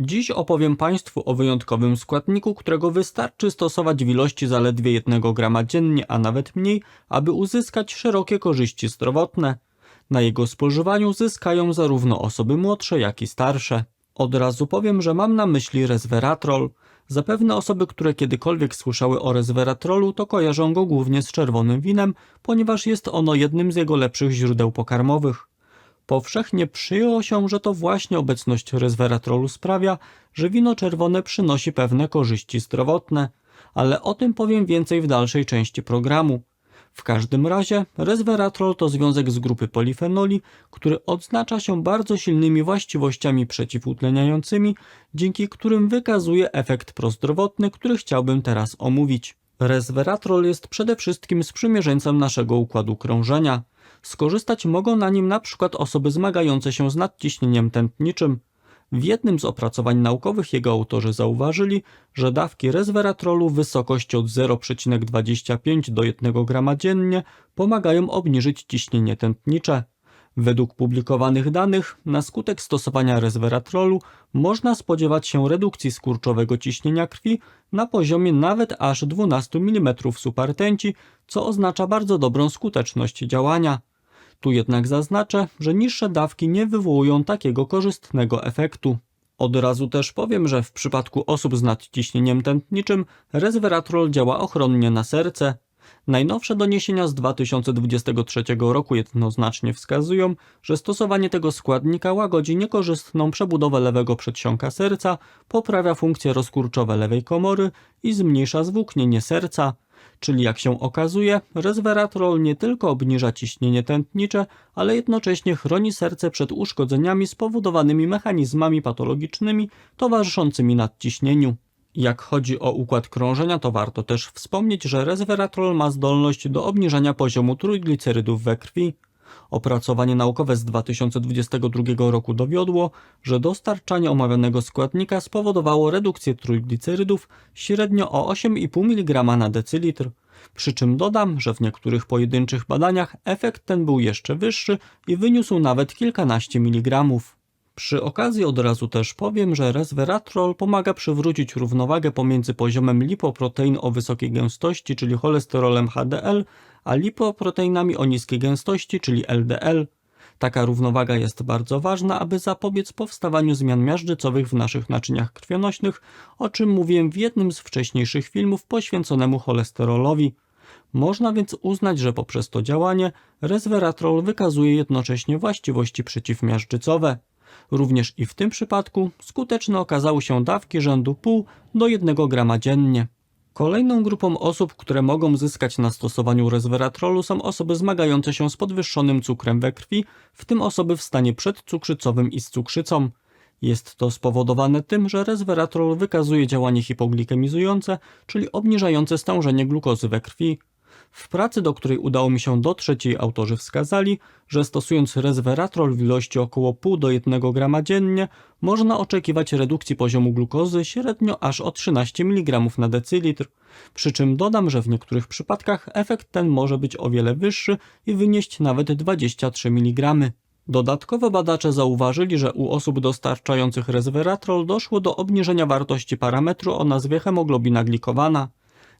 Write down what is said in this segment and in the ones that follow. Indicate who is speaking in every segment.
Speaker 1: Dziś opowiem Państwu o wyjątkowym składniku, którego wystarczy stosować w ilości zaledwie 1 grama dziennie, a nawet mniej, aby uzyskać szerokie korzyści zdrowotne. Na jego spożywaniu zyskają zarówno osoby młodsze, jak i starsze. Od razu powiem, że mam na myśli resveratrol. Zapewne osoby, które kiedykolwiek słyszały o resveratrolu, to kojarzą go głównie z czerwonym winem, ponieważ jest ono jednym z jego lepszych źródeł pokarmowych. Powszechnie przyjęło się, że to właśnie obecność resveratrolu sprawia, że wino czerwone przynosi pewne korzyści zdrowotne, ale o tym powiem więcej w dalszej części programu. W każdym razie resveratrol to związek z grupy polifenoli, który odznacza się bardzo silnymi właściwościami przeciwutleniającymi, dzięki którym wykazuje efekt prozdrowotny, który chciałbym teraz omówić. Resveratrol jest przede wszystkim sprzymierzeńcem naszego układu krążenia. Skorzystać mogą na nim na przykład osoby zmagające się z nadciśnieniem tętniczym. W jednym z opracowań naukowych jego autorzy zauważyli, że dawki resveratrolu w wysokości od 0,25 do 1 grama dziennie pomagają obniżyć ciśnienie tętnicze. Według publikowanych danych, na skutek stosowania resveratrolu można spodziewać się redukcji skurczowego ciśnienia krwi na poziomie nawet aż 12 mm supertęci, co oznacza bardzo dobrą skuteczność działania. Tu jednak zaznaczę, że niższe dawki nie wywołują takiego korzystnego efektu. Od razu też powiem, że w przypadku osób z nadciśnieniem tętniczym resveratrol działa ochronnie na serce. Najnowsze doniesienia z 2023 roku jednoznacznie wskazują, że stosowanie tego składnika łagodzi niekorzystną przebudowę lewego przedsionka serca, poprawia funkcje rozkurczowe lewej komory i zmniejsza zwłóknienie serca. Czyli jak się okazuje, resveratrol nie tylko obniża ciśnienie tętnicze, ale jednocześnie chroni serce przed uszkodzeniami spowodowanymi mechanizmami patologicznymi towarzyszącymi nadciśnieniu. Jak chodzi o układ krążenia, to warto też wspomnieć, że resveratrol ma zdolność do obniżania poziomu trójglicerydów we krwi. Opracowanie naukowe z 2022 roku dowiodło, że dostarczanie omawianego składnika spowodowało redukcję trójglicerydów średnio o 8,5 mg na decylitr. Przy czym dodam, że w niektórych pojedynczych badaniach efekt ten był jeszcze wyższy i wyniósł nawet kilkanaście miligramów. Przy okazji od razu też powiem, że resveratrol pomaga przywrócić równowagę pomiędzy poziomem lipoprotein o wysokiej gęstości, czyli cholesterolem HDL, a lipoproteinami o niskiej gęstości, czyli LDL. Taka równowaga jest bardzo ważna, aby zapobiec powstawaniu zmian miażdżycowych w naszych naczyniach krwionośnych, o czym mówiłem w jednym z wcześniejszych filmów poświęconemu cholesterolowi. Można więc uznać, że poprzez to działanie resveratrol wykazuje jednocześnie właściwości przeciwmiażdżycowe. Również i w tym przypadku skuteczne okazały się dawki rzędu pół do 1 grama dziennie. Kolejną grupą osób, które mogą zyskać na stosowaniu resveratrolu są osoby zmagające się z podwyższonym cukrem we krwi, w tym osoby w stanie przedcukrzycowym i z cukrzycą. Jest to spowodowane tym, że resveratrol wykazuje działanie hipoglikemizujące, czyli obniżające stężenie glukozy we krwi. W pracy, do której udało mi się dotrzeć, jej autorzy wskazali, że stosując resveratrol w ilości około 0,5 do 1 grama dziennie, można oczekiwać redukcji poziomu glukozy średnio aż o 13 mg na decylitr. Przy czym dodam, że w niektórych przypadkach efekt ten może być o wiele wyższy i wynieść nawet 23 mg. Dodatkowo badacze zauważyli, że u osób dostarczających resveratrol doszło do obniżenia wartości parametru o nazwie hemoglobina glikowana.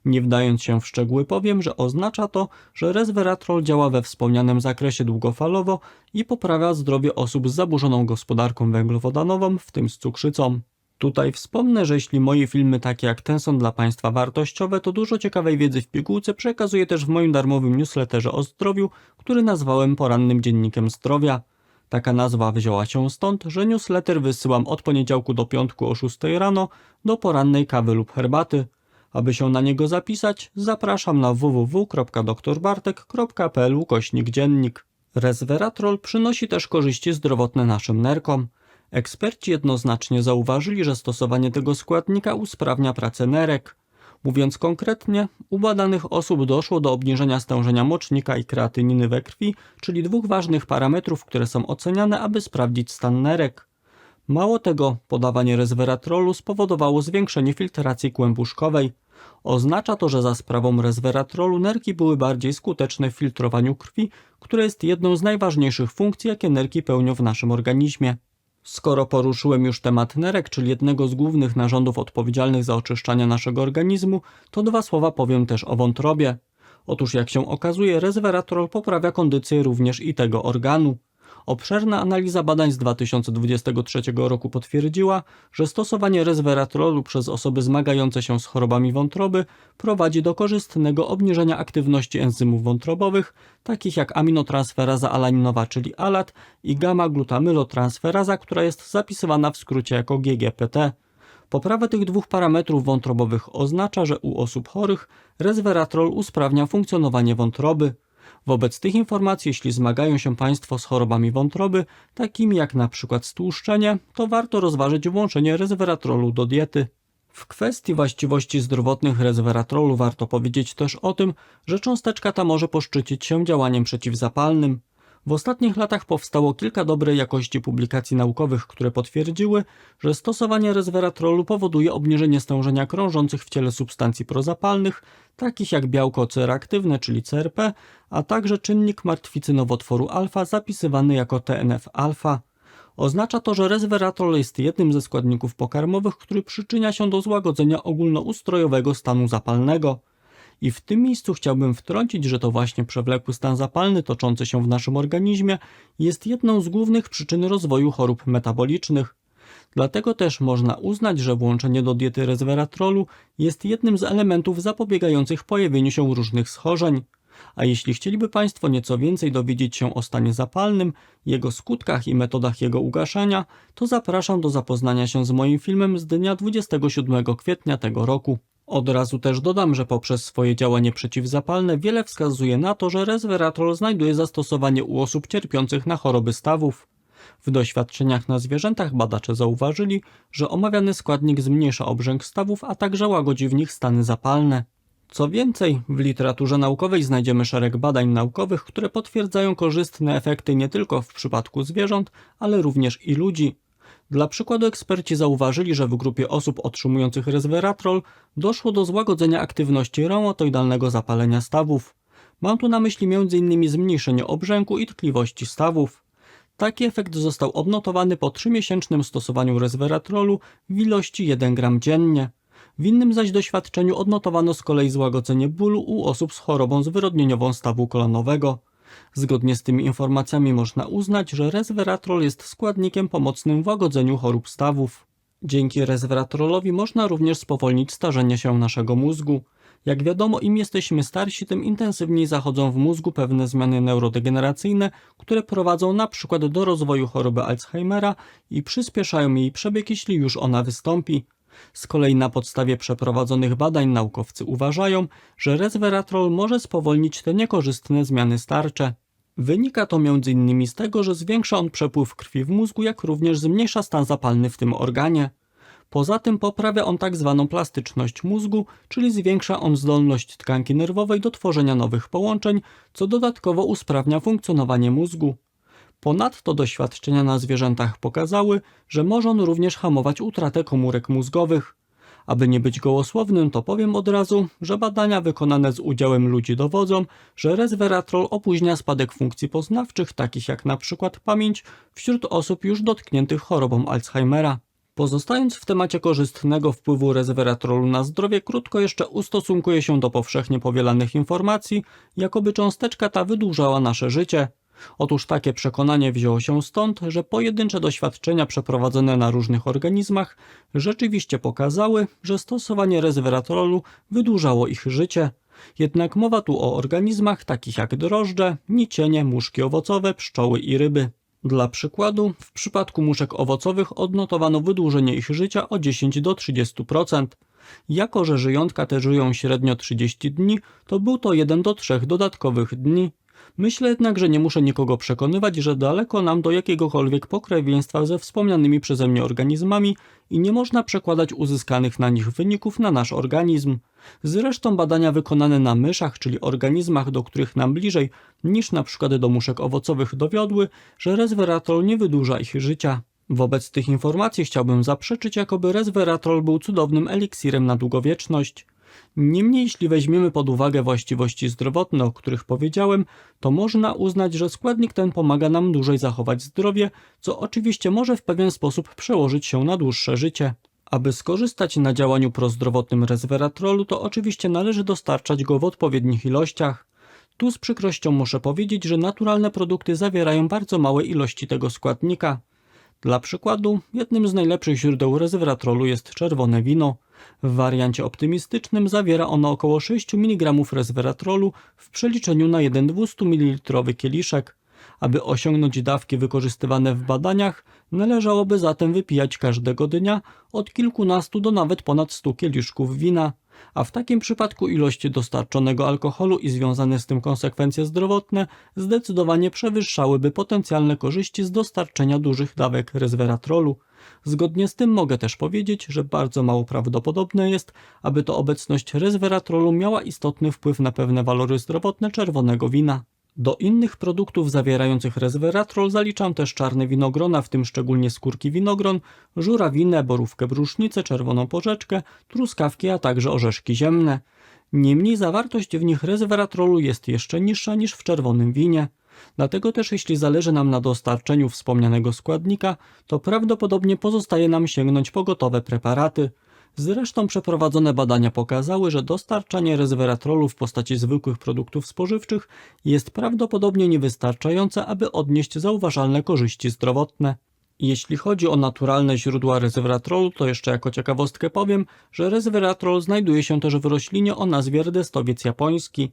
Speaker 1: Nie wdając się w szczegóły powiem, że oznacza to, że resveratrol działa we wspomnianym zakresie długofalowo i poprawia zdrowie osób z zaburzoną gospodarką węglowodanową, w tym z cukrzycą. Tutaj wspomnę, że jeśli moje filmy takie jak ten są dla Państwa wartościowe, to dużo ciekawej wiedzy w pigułce przekazuję też w moim darmowym newsletterze o zdrowiu, który nazwałem porannym dziennikiem zdrowia. Taka nazwa wzięła się stąd, że newsletter wysyłam od poniedziałku do piątku o 6 rano do porannej kawy lub herbaty. Aby się na niego zapisać, zapraszam na www.doktorbartek.pl ukośnik dziennik. Resveratrol przynosi też korzyści zdrowotne naszym nerkom. Eksperci jednoznacznie zauważyli, że stosowanie tego składnika usprawnia pracę nerek. Mówiąc konkretnie, u badanych osób doszło do obniżenia stężenia mocznika i kreatyniny we krwi, czyli dwóch ważnych parametrów, które są oceniane, aby sprawdzić stan nerek. Mało tego, podawanie resveratrolu spowodowało zwiększenie filtracji kłębuszkowej. Oznacza to, że za sprawą resveratrolu nerki były bardziej skuteczne w filtrowaniu krwi, które jest jedną z najważniejszych funkcji, jakie nerki pełnią w naszym organizmie. Skoro poruszyłem już temat nerek, czyli jednego z głównych narządów odpowiedzialnych za oczyszczanie naszego organizmu, to dwa słowa powiem też o wątrobie. Otóż jak się okazuje, resveratrol poprawia kondycję również i tego organu. Obszerna analiza badań z 2023 roku potwierdziła, że stosowanie resveratrolu przez osoby zmagające się z chorobami wątroby prowadzi do korzystnego obniżenia aktywności enzymów wątrobowych, takich jak aminotransferaza alaninowa, czyli ALAT i gamma-glutamylotransferaza, która jest zapisywana w skrócie jako GGPT. Poprawę tych dwóch parametrów wątrobowych oznacza, że u osób chorych resveratrol usprawnia funkcjonowanie wątroby. Wobec tych informacji, jeśli zmagają się Państwo z chorobami wątroby, takimi jak przykład stłuszczenie, to warto rozważyć włączenie resveratrolu do diety. W kwestii właściwości zdrowotnych resveratrolu warto powiedzieć też o tym, że cząsteczka ta może poszczycić się działaniem przeciwzapalnym. W ostatnich latach powstało kilka dobrej jakości publikacji naukowych, które potwierdziły, że stosowanie resveratrolu powoduje obniżenie stężenia krążących w ciele substancji prozapalnych, takich jak białko cereaktywne, czyli CRP, a także czynnik martwicy nowotworu alfa zapisywany jako TNF-alfa. Oznacza to, że resveratrol jest jednym ze składników pokarmowych, który przyczynia się do złagodzenia ogólnoustrojowego stanu zapalnego. I w tym miejscu chciałbym wtrącić, że to właśnie przewlekły stan zapalny toczący się w naszym organizmie jest jedną z głównych przyczyn rozwoju chorób metabolicznych. Dlatego też można uznać, że włączenie do diety resveratrolu jest jednym z elementów zapobiegających pojawieniu się różnych schorzeń. A jeśli chcieliby Państwo nieco więcej dowiedzieć się o stanie zapalnym, jego skutkach i metodach jego ugaszania, to zapraszam do zapoznania się z moim filmem z dnia 27 kwietnia tego roku. Od razu też dodam, że poprzez swoje działanie przeciwzapalne wiele wskazuje na to, że resveratrol znajduje zastosowanie u osób cierpiących na choroby stawów. W doświadczeniach na zwierzętach badacze zauważyli, że omawiany składnik zmniejsza obrzęk stawów, a także łagodzi w nich stany zapalne. Co więcej, w literaturze naukowej znajdziemy szereg badań naukowych, które potwierdzają korzystne efekty nie tylko w przypadku zwierząt, ale również i ludzi. Dla przykładu eksperci zauważyli, że w grupie osób otrzymujących resveratrol doszło do złagodzenia aktywności reumatoidalnego zapalenia stawów. Mam tu na myśli m.in. zmniejszenie obrzęku i tkliwości stawów. Taki efekt został odnotowany po 3-miesięcznym stosowaniu resveratrolu w ilości 1 gram dziennie. W innym zaś doświadczeniu odnotowano z kolei złagodzenie bólu u osób z chorobą zwyrodnieniową stawu kolanowego. Zgodnie z tymi informacjami można uznać, że resveratrol jest składnikiem pomocnym w łagodzeniu chorób stawów. Dzięki resveratrolowi można również spowolnić starzenie się naszego mózgu. Jak wiadomo, im jesteśmy starsi, tym intensywniej zachodzą w mózgu pewne zmiany neurodegeneracyjne, które prowadzą na przykład do rozwoju choroby Alzheimera i przyspieszają jej przebieg, jeśli już ona wystąpi. Z kolei na podstawie przeprowadzonych badań naukowcy uważają, że resveratrol może spowolnić te niekorzystne zmiany starcze. Wynika to m.in. z tego, że zwiększa on przepływ krwi w mózgu, jak również zmniejsza stan zapalny w tym organie. Poza tym poprawia on tak zwaną plastyczność mózgu, czyli zwiększa on zdolność tkanki nerwowej do tworzenia nowych połączeń, co dodatkowo usprawnia funkcjonowanie mózgu. Ponadto doświadczenia na zwierzętach pokazały, że może on również hamować utratę komórek mózgowych. Aby nie być gołosłownym, to powiem od razu, że badania wykonane z udziałem ludzi dowodzą, że resveratrol opóźnia spadek funkcji poznawczych, takich jak przykład pamięć, wśród osób już dotkniętych chorobą Alzheimera. Pozostając w temacie korzystnego wpływu resveratrolu na zdrowie, krótko jeszcze ustosunkuję się do powszechnie powielanych informacji, jakoby cząsteczka ta wydłużała nasze życie. Otóż takie przekonanie wzięło się stąd, że pojedyncze doświadczenia przeprowadzone na różnych organizmach rzeczywiście pokazały, że stosowanie resveratrolu wydłużało ich życie. Jednak mowa tu o organizmach takich jak drożdże, nicienie, muszki owocowe, pszczoły i ryby. Dla przykładu, w przypadku muszek owocowych odnotowano wydłużenie ich życia o 10 do 30%. Jako, że żyjątka te żyją średnio 30 dni, to był to 1 do 3 dodatkowych dni. Myślę jednak, że nie muszę nikogo przekonywać, że daleko nam do jakiegokolwiek pokrewieństwa ze wspomnianymi przeze mnie organizmami i nie można przekładać uzyskanych na nich wyników na nasz organizm. Zresztą badania wykonane na myszach, czyli organizmach, do których nam bliżej niż na przykład do muszek owocowych dowiodły, że resveratrol nie wydłuża ich życia. Wobec tych informacji chciałbym zaprzeczyć, jakoby resveratrol był cudownym eliksirem na długowieczność. Niemniej, jeśli weźmiemy pod uwagę właściwości zdrowotne, o których powiedziałem, to można uznać, że składnik ten pomaga nam dłużej zachować zdrowie, co oczywiście może w pewien sposób przełożyć się na dłuższe życie. Aby skorzystać na działaniu prozdrowotnym resveratrolu, to oczywiście należy dostarczać go w odpowiednich ilościach. Tu z przykrością muszę powiedzieć, że naturalne produkty zawierają bardzo małe ilości tego składnika. Dla przykładu, jednym z najlepszych źródeł resveratrolu jest czerwone wino. W wariancie optymistycznym zawiera ono około 6 mg resveratrolu w przeliczeniu na jeden 200 ml kieliszek. Aby osiągnąć dawki wykorzystywane w badaniach, należałoby zatem wypijać każdego dnia od kilkunastu do nawet ponad 100 kieliszków wina, a w takim przypadku ilości dostarczonego alkoholu i związane z tym konsekwencje zdrowotne zdecydowanie przewyższałyby potencjalne korzyści z dostarczenia dużych dawek resveratrolu. Zgodnie z tym mogę też powiedzieć, że bardzo mało prawdopodobne jest, aby to obecność resveratrolu miała istotny wpływ na pewne walory zdrowotne czerwonego wina. Do innych produktów zawierających resveratrol zaliczam też czarne winogrona, w tym szczególnie skórki winogron, żurawinę, borówkę brusznicę, czerwoną porzeczkę, truskawki, a także orzeszki ziemne. Niemniej zawartość w nich resveratrolu jest jeszcze niższa niż w czerwonym winie. Dlatego też jeśli zależy nam na dostarczeniu wspomnianego składnika, to prawdopodobnie pozostaje nam sięgnąć po gotowe preparaty. Zresztą przeprowadzone badania pokazały, że dostarczanie resveratrolu w postaci zwykłych produktów spożywczych jest prawdopodobnie niewystarczające, aby odnieść zauważalne korzyści zdrowotne. Jeśli chodzi o naturalne źródła resveratrolu, to jeszcze jako ciekawostkę powiem, że resveratrol znajduje się też w roślinie o nazwie rdestowiec japoński.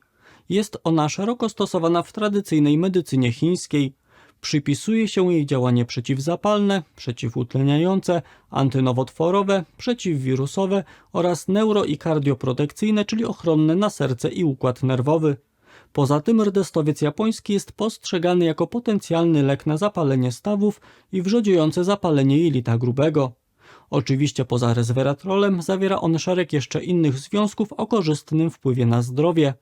Speaker 1: Jest ona szeroko stosowana w tradycyjnej medycynie chińskiej. Przypisuje się jej działanie przeciwzapalne, przeciwutleniające, antynowotworowe, przeciwwirusowe oraz neuro- i kardioprotekcyjne, czyli ochronne na serce i układ nerwowy. Poza tym rdestowiec japoński jest postrzegany jako potencjalny lek na zapalenie stawów i wrzodziejące zapalenie jelita grubego. Oczywiście poza resveratrolem zawiera on szereg jeszcze innych związków o korzystnym wpływie na zdrowie.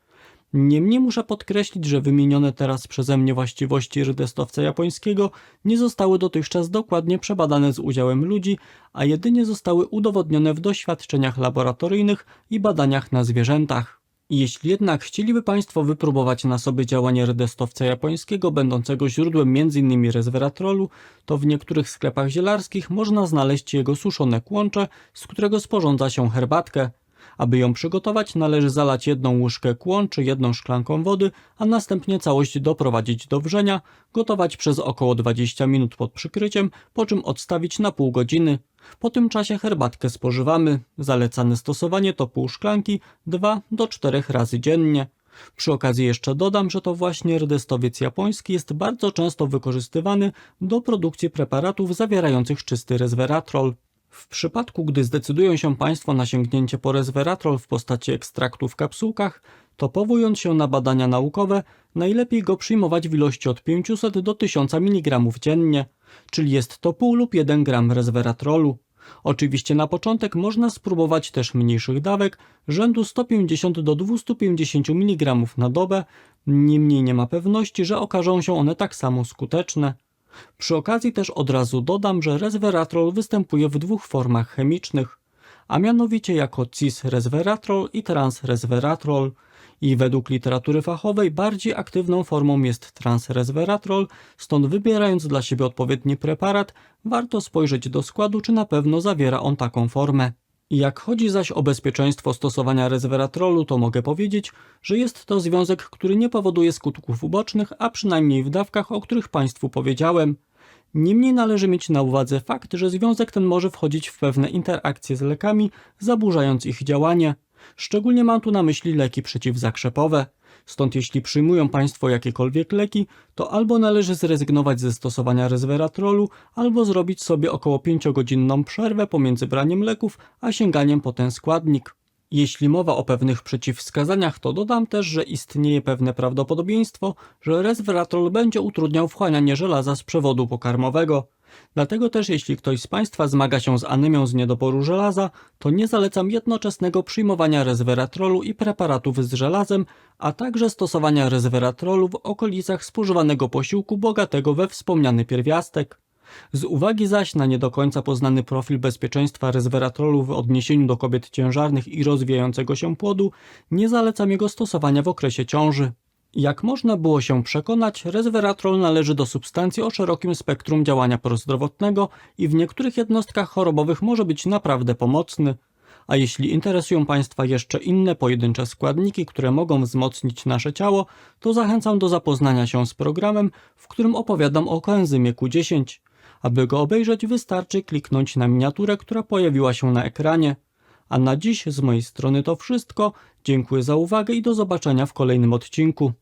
Speaker 1: Niemniej muszę podkreślić, że wymienione teraz przeze mnie właściwości rdestowca japońskiego nie zostały dotychczas dokładnie przebadane z udziałem ludzi, a jedynie zostały udowodnione w doświadczeniach laboratoryjnych i badaniach na zwierzętach. Jeśli jednak chcieliby Państwo wypróbować na sobie działanie rdestowca japońskiego, będącego źródłem m.in. resveratrolu, to w niektórych sklepach zielarskich można znaleźć jego suszone kłącze, z którego sporządza się herbatkę. Aby ją przygotować, należy zalać jedną łyżkę kłączy jedną szklanką wody, a następnie całość doprowadzić do wrzenia, gotować przez około 20 minut pod przykryciem, po czym odstawić na pół godziny. Po tym czasie herbatkę spożywamy. Zalecane stosowanie to pół szklanki 2 do 4 razy dziennie. Przy okazji jeszcze dodam, że to właśnie rdestowiec japoński jest bardzo często wykorzystywany do produkcji preparatów zawierających czysty resveratrol. W przypadku, gdy zdecydują się Państwo na sięgnięcie po resveratrol w postaci ekstraktu w kapsułkach, to powołując się na badania naukowe, najlepiej go przyjmować w ilości od 500 do 1000 mg dziennie, czyli jest to pół lub 1 gram resveratrolu. Oczywiście na początek można spróbować też mniejszych dawek, rzędu 150 do 250 mg na dobę, niemniej nie ma pewności, że okażą się one tak samo skuteczne. Przy okazji też od razu dodam, że resveratrol występuje w dwóch formach chemicznych, a mianowicie jako cis-resveratrol i trans-resveratrol i według literatury fachowej bardziej aktywną formą jest transresveratrol, stąd wybierając dla siebie odpowiedni preparat, warto spojrzeć do składu, czy na pewno zawiera on taką formę. Jak chodzi zaś o bezpieczeństwo stosowania resveratrolu, to mogę powiedzieć, że jest to związek, który nie powoduje skutków ubocznych, a przynajmniej w dawkach, o których Państwu powiedziałem. Niemniej należy mieć na uwadze fakt, że związek ten może wchodzić w pewne interakcje z lekami, zaburzając ich działanie. Szczególnie mam tu na myśli leki przeciwzakrzepowe. Stąd jeśli przyjmują Państwo jakiekolwiek leki, to albo należy zrezygnować ze stosowania resveratrolu, albo zrobić sobie około 5-godzinną przerwę pomiędzy braniem leków, a sięganiem po ten składnik. Jeśli mowa o pewnych przeciwwskazaniach, to dodam też, że istnieje pewne prawdopodobieństwo, że resveratrol będzie utrudniał wchłanianie żelaza z przewodu pokarmowego. Dlatego też jeśli ktoś z Państwa zmaga się z anemią z niedoboru żelaza, to nie zalecam jednoczesnego przyjmowania resveratrolu i preparatów z żelazem, a także stosowania resveratrolu w okolicach spożywanego posiłku bogatego we wspomniany pierwiastek. Z uwagi zaś na nie do końca poznany profil bezpieczeństwa resveratrolu w odniesieniu do kobiet ciężarnych i rozwijającego się płodu, nie zalecam jego stosowania w okresie ciąży. Jak można było się przekonać, resveratrol należy do substancji o szerokim spektrum działania prozdrowotnego i w niektórych jednostkach chorobowych może być naprawdę pomocny. A jeśli interesują Państwa jeszcze inne pojedyncze składniki, które mogą wzmocnić nasze ciało, to zachęcam do zapoznania się z programem, w którym opowiadam o koenzymie Q10. Aby go obejrzeć, wystarczy kliknąć na miniaturę, która pojawiła się na ekranie. A na dziś z mojej strony to wszystko. Dziękuję za uwagę i do zobaczenia w kolejnym odcinku.